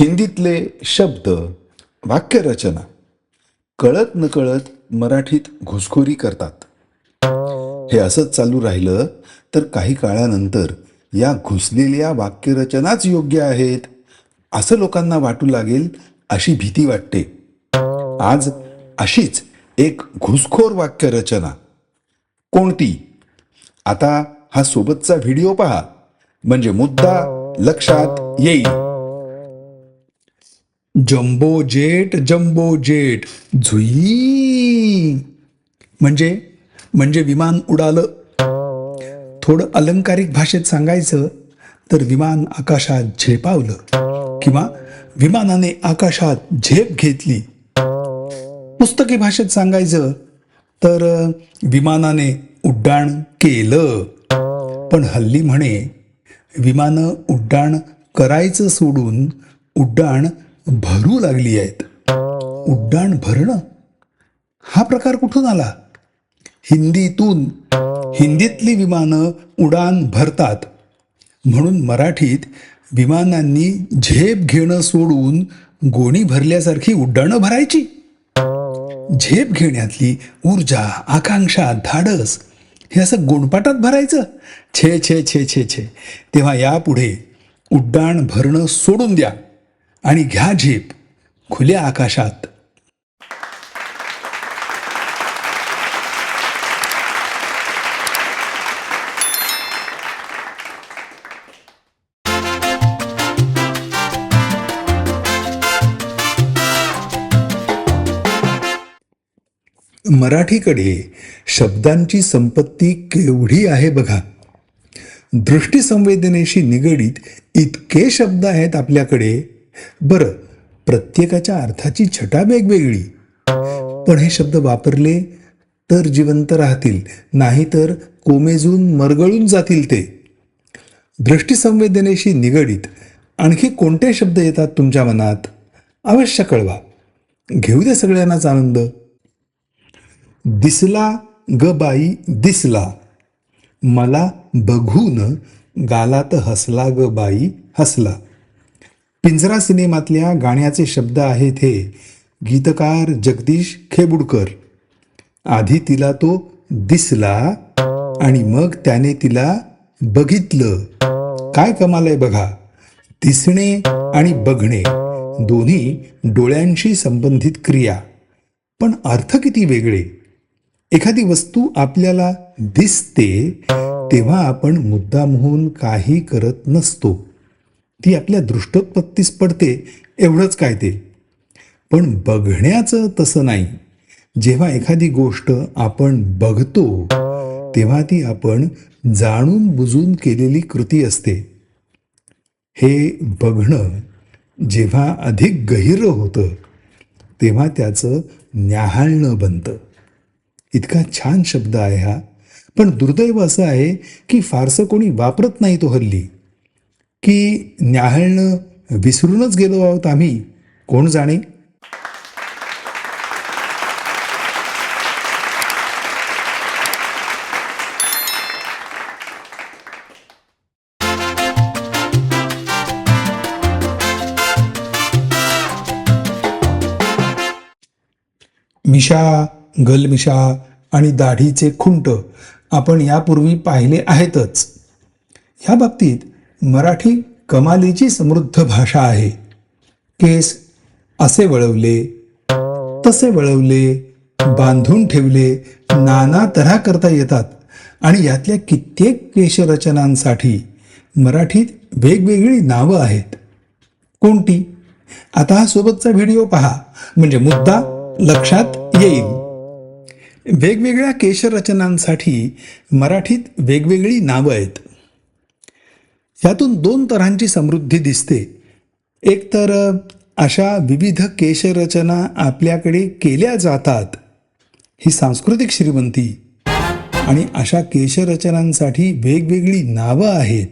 हिंदीतले शब्द वाक्यरचना कळत नकळत मराठीत घुसखोरी करतात. हे असंच चालू राहिलं तर काही काळानंतर या घुसलेल्या वाक्यरचनाच योग्य आहेत असं लोकांना वाटू लागेल अशी भीती वाटते. आज अशीच एक घुसखोर वाक्यरचना. कोणती? आता हा सोबतचा व्हिडिओ पहा. म्हणजे मुद्दा लक्षात येईल. Jumbo jet jumbo jet. झुई. म्हणजे म्हणजे विमान उडालं. थोडं अलंकारिक भाषेत सांगायचं तर विमान आकाशात झेपावलं किंवा विमानाने आकाशात झेप घेतली. पुस्तकी भाषेत सांगायचं तर विमानाने उड्डाण केलं. पण हल्ली म्हणे विमानं उड्डाण करायचं सोडून उड्डाण भरू लागली आहेत. उड्डाण भरणं. हा प्रकार कुठून आला? हिंदीतून. हिंदीतली विमानं उडान भरतात. म्हणून मराठीत विमानांनी झेप घेणं सोडून गोणी भरल्यासारखी उड्डाणं भरायची. झेप घेण्यातली ऊर्जा आकांक्षा धाडस हे असं गोंडपाटात भरायचं. छे छे छे छे छे. तेव्हा यापुढे उड्डाण भरणं सोडून द्या. आणि घ्या झेप खुल्या आकाशात. मराठीकडे शब्दांची संपत्ती केवढी आहे बघा. दृष्टी संवेदनेशी निगडीत इतके शब्द आहेत आपल्याकडे. बरं प्रत्येकाच्या अर्थाची छटा वेगवेगळी. पण हे शब्द वापरले तर जिवंत राहतील नाहीतर कोमेजून मरगळून जातील ते. दृष्टीसंवेदनेशी निगडीत आणखी कोणते शब्द येतात तुमच्या मनात? अवश्य कळवा. घेऊ द्या सगळ्यांनाच आनंद. दिसला ग बाई दिसला. मला बघून गालात हसला ग बाई हसला. पिंजरा सिनेमातल्या गाण्याचे शब्द आहेत हे. गीतकार जगदीश खेबुडकर. आधी तिला तो दिसला आणि मग त्याने तिला बघितलं. काय कमाल आहे बघा. दिसणे आणि बघणे दोन्ही डोळ्यांशी संबंधित क्रिया. पण अर्थ किती वेगळे. एखादी वस्तू आपल्याला दिसते तेव्हा आपण मुद्दामहून काही करत नसतो. ती आपल्या दृष्टोत्पत्तीस पडते एवढंच काय ते. पण बघण्याचं तसं नाही. जेव्हा एखादी गोष्ट आपण बघतो तेव्हा ती आपण जाणून बुजून केलेली कृती असते. हे बघणं जेव्हा अधिक गहिर होतं तेव्हा त्याचं न्याहाळणं बनतं. इतका छान शब्द आहे हा. पण दुर्दैव असं आहे की फारसं कोणी वापरत नाही तो हल्ली. की न्याहाळणं विसरूनच गेलो आहोत आम्ही. कोण जाणे? मिशा गलमिशा आणि दाढीचे खुंट आपण यापूर्वी पाहिले आहेतच. ह्या बाबतीत मराठी कमालीची समृद्ध भाषा आहे. केस असे वळवले तसे वळवले बांधून ठेवले नाना तऱ्हा करता येतात. आणि यातल्या कित्येक केशरचनांसाठी मराठीत वेगवेगळी नावं आहेत. कोणती? आता हा सोबतचा व्हिडिओ पहा. म्हणजे मुद्दा लक्षात येईल. वेगवेगळ्या केशरचनांसाठी मराठीत वेगवेगळी नावं आहेत. यातून दोन तऱ्हांची समृद्धी दिसते. एक तर अशा विविध केशरचना आपल्याकडे केल्या जातात. ही सांस्कृतिक श्रीमंती आणि अशा केशरचनांसाठी वेगवेगळी नावं आहेत.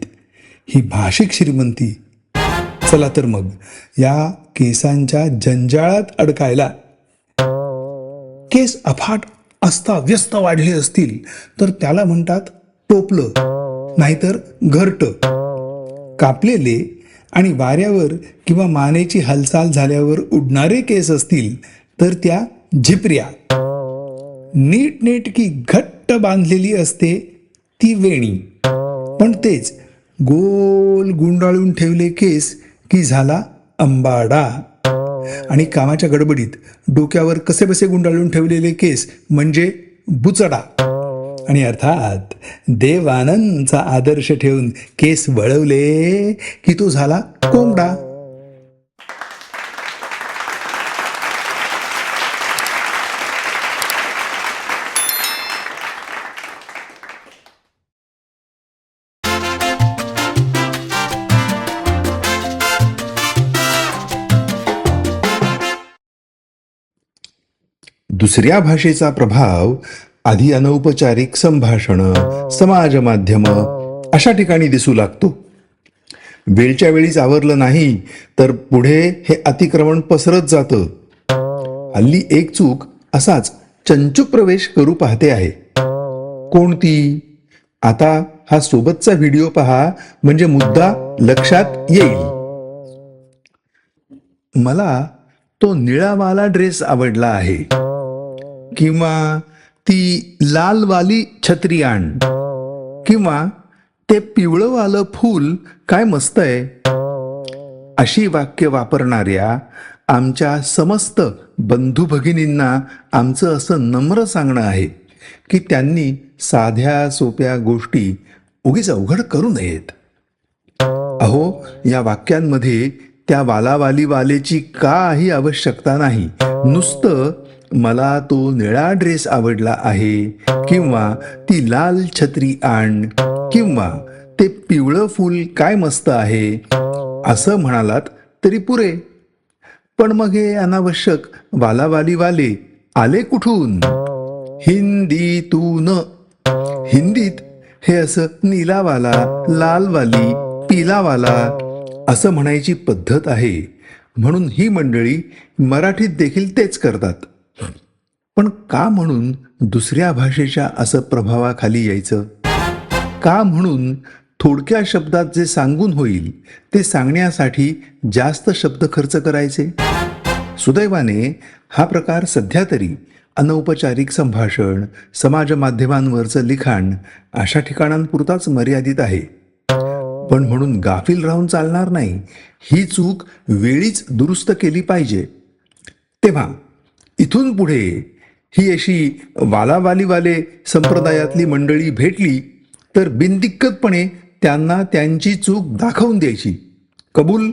ही भाषिक श्रीमंती. चला तर मग या केसांच्या जंजाळात अडकायला. केस अफाट असता व्यस्त वाढले असतील तर त्याला म्हणतात टोपलं. नाहीतर घरट. कापलेले आणि वाऱ्यावर किंवा मानेची हालचाल झाल्यावर उडणारे केस असतील तर त्या झिपऱ्या. नीटनेटकी घट्ट बांधलेली असते ती वेणी. पण तेच गोल गुंडाळून ठेवले केस की झाला अंबाडा. आणि कामाच्या गडबडीत डोक्यावर कसे बसे गुंडाळून ठेवलेले केस म्हणजे बुचडा. आणि अर्थात देवानंदचा आदर्श ठेवून केस वळवले की तो झाला कोंबडा. दुसऱ्या भाषेचा प्रभाव आधी अनौपचारिक संभाषण समाज माध्यम अशा ठिकाणी दिसू लागतो. वेळच्या वेळीच आवरलं नाही तर पुढे हे अतिक्रमण पसरत जातं. हल्ली एक चूक असाच चंचूक प्रवेश करू पाहते आहे. कोणती? आता हा सोबतचा व्हिडिओ पहा म्हणजे मुद्दा लक्षात येईल. मला तो निळावाला ड्रेस आवडला आहे. किंवा ती लालवाली छत्री आण. किंवा ते पिवळंवालं फूल काय मस्त आहे. अशी वाक्य वापरणाऱ्या आमच्या समस्त बंधू भगिनींना आमचं असं नम्र सांगणं आहे की त्यांनी साध्या सोप्या गोष्टी उगीच अवघड करू नयेत. अहो या वाक्यांमध्ये त्या वालावाली वालेची काही आवश्यकता नाही. नुसतं मला तो निळा ड्रेस आवडला आहे किंवा ती लाल छत्री आण किंवा ते पिवळं फूल काय मस्त आहे असं म्हणालात तरी पुरे. पण मग हे अनावश्यक वालावाली वाले आले कुठून? हिंदीतून हिंदीत हे असं नीलावाला लालवाली पिलावाला असं म्हणायची पद्धत आहे. म्हणून ही मंडळी मराठीत देखील तेच करतात. पण का म्हणून दुसऱ्या भाषेच्या असं प्रभावाखाली यायचं? का म्हणून थोडक्या शब्दात जे सांगून होईल ते सांगण्यासाठी जास्त शब्द खर्च करायचे? सुदैवाने हा प्रकार सध्या तरी अनौपचारिक संभाषण समाज माध्यमांवरचं लिखाण अशा ठिकाणांपुरताच मर्यादित आहे. पण म्हणून गाफील राहून चालणार नाही. ही चूक वेळीच दुरुस्त केली पाहिजे. तेव्हा इथून पुढे ही अशी वालावालीवाले संप्रदायातली मंडळी भेटली तर बिनदिक्कतपणे त्यांना त्यांची चूक दाखवून द्यायची. कबूल